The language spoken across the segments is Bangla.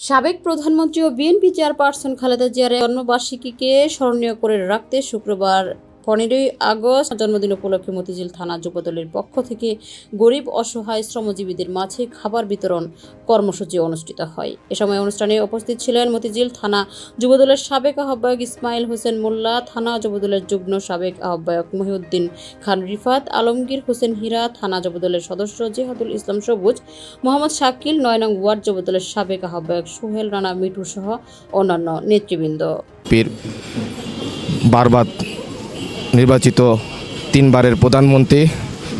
সাবেক প্রধানমন্ত্রী ও বিএনপি চেয়ারপারসন খালেদা জিয়ার জন্মবার্ষিকীকে স্মরণীয় করে রাখতে শুক্রবার পনেরোই আগস্ট জন্মদিন উপলক্ষে মতিঝিল থানা যুবদলের পক্ষ থেকে গরিব, অসহায়, শ্রমজীবীদের মাঝে খাবার বিতরণ কর্মসূচি অনুষ্ঠিত হয়। এ সময় অনুষ্ঠানে উপস্থিত ছিলেন মতিঝিল থানা যুবদলের সাবেক আহ্বায়ক ইসমাইল হোসেন মোল্লা, থানা যুবদলের যুগ্ম সাবেক আহ্বায়ক মহিউদ্দিন খান রিফাত, আলমগীর হোসেন হীরা, থানা যুবদলের সদস্য জিহাদুল ইসলাম সবুজ, মোহাম্মদ শাকিল, নয় নং ওয়ার্ড যুবদলের সাবেক আহ্বায়ক সোহেল রানা মিঠু সহ অন্যান্য নেতৃবৃন্দ। পীর বারবার নির্বাচিত তিনবারের প্রধানমন্ত্রী,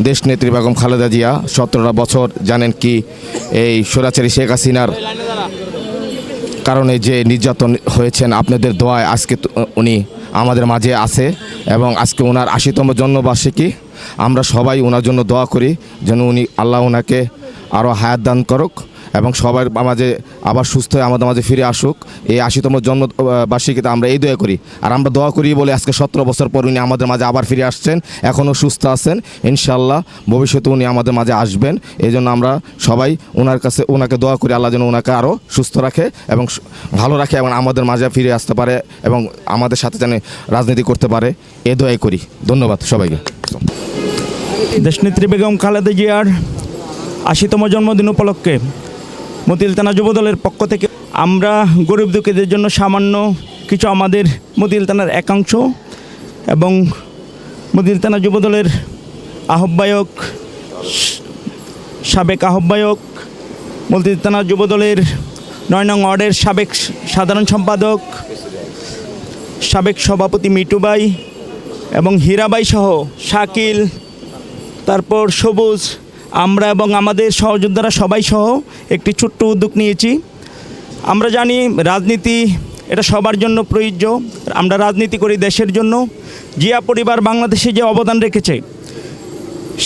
দেশনেত্রী বেগম খালেদা জিয়া, সতেরোটা বছর জানেন কি এই স্বৈরাচারী শেখ হাসিনার কারণে যে নির্যাতন হয়েছেন, আপনাদের দোয়ায় আজকে উনি আমাদের মাঝে আছে এবং আজকে ওনার আশিতম জন্মবার্ষিকী। আমরা সবাই ওনার জন্য দোয়া করি যেন উনি আল্লাহ ওনাকে আরও হায়াত দান করুক। এবং সবার মাঝে আবার সুস্থ হয়ে আমাদের মাঝে ফিরে আসুক। এই আশিতম জন্ম আহ, আমরা এই দোয়া করি। আর আমরা দোয়া করি বলে আজকে সতেরো বছর পর উনি আমাদের মাঝে আবার ফিরে আসছেন এখনও সুস্থ আছেন। ইনশাল্লাহ ভবিষ্যতে উনি আমাদের মাঝে আসবেন। এই জন্য আমরা সবাই ওনার কাছে ওনাকে দোয়া করি আল্লাহ যেন ওনাকে আরও সুস্থ রাখে এবং ভালো রাখে এবং আমাদের মাঝে ফিরে আসতে পারে এবং আমাদের সাথে যেন রাজনীতি করতে পারে। এ দোয়াই করি। ধন্যবাদ সবাইকে। দেশনেত্রী বেগম খালেদা জিয়ার আশিতম জন্মদিন উপলক্ষে মতিল থানা যুবদলের পক্ষ থেকে আমরা গরিব দুঃখীদের জন্য সামান্য কিছু আমাদের মতিল থানার একাংশ এবং মতিল থানা যুবদলের আহ্বায়ক, সাবেক আহ্বায়ক, মতিল থানা যুবদলের নয় নং ওয়ার্ডের সাবেক সাধারণ সম্পাদক, সাবেক সভাপতি মিটুবাই এবং হীরাবাই সহ শাকিল, তারপর সবুজ আমরা এবং আমাদের সহযোদ্ধারা সবাই সহ একটি ছোট্ট উদ্যোগ নিয়েছি। আমরা জানি রাজনীতি এটা সবার জন্য প্রয়োজ্য। আমরা রাজনীতি করি দেশের জন্য। জিয়া পরিবার বাংলাদেশে যে অবদান রেখেছে,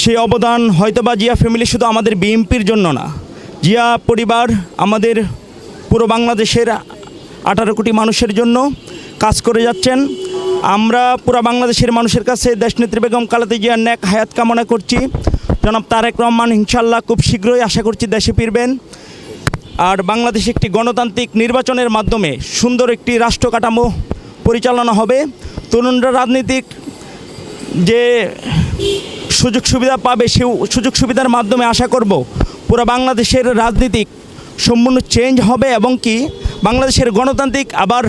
সেই অবদান হয়তোবা জিয়া ফ্যামিলি শুধু আমাদের বিএনপির জন্য না, জিয়া পরিবার আমাদের পুরো বাংলাদেশের আঠারো কোটি মানুষের জন্য কাজ করে যাচ্ছেন। আমরা পুরো বাংলাদেশের মানুষের কাছে দেশনেত্রী বেগম কালাতে জিয়ার ন্যাক হায়াত কামনা করছি। জনাব তারেক রহমান ইনশাল্লাহ খুব শীঘ্রই আশা করছি দেশে ফিরবেন। আর বাংলাদেশ একটি গণতান্ত্রিক নির্বাচনের মাধ্যমে সুন্দর একটি রাষ্ট্র কাঠামো পরিচালনা হবে। তরুণরা রাজনীতিক যে সুযোগ সুবিধা পাবে, সে সুযোগ সুবিধার মাধ্যমে আশা করব পুরো বাংলাদেশের রাজনীতিক সম্পূর্ণ চেঞ্জ হবে এবং কি বাংলাদেশের গণতান্ত্রিক আবার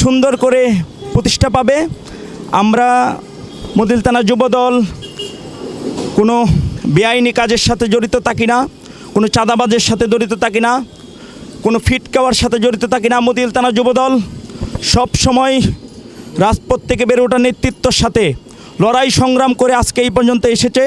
সুন্দর করে প্রতিষ্ঠা পাবে। আমরা মদিলতানা যুবদল কোনো বেআইনি কাজের সাথে জড়িত থাকি না কোনো চাঁদাবাজের সাথে জড়িত থাকি না কোনো ফিট খাওয়ার সাথে জড়িত থাকি না মতিল তানা যুবদল? সব সময় রাজপথ থেকে বেড়ে ওঠা নেতৃত্বর সাথে লড়াই সংগ্রাম করে আজকে এই পর্যন্ত এসেছে।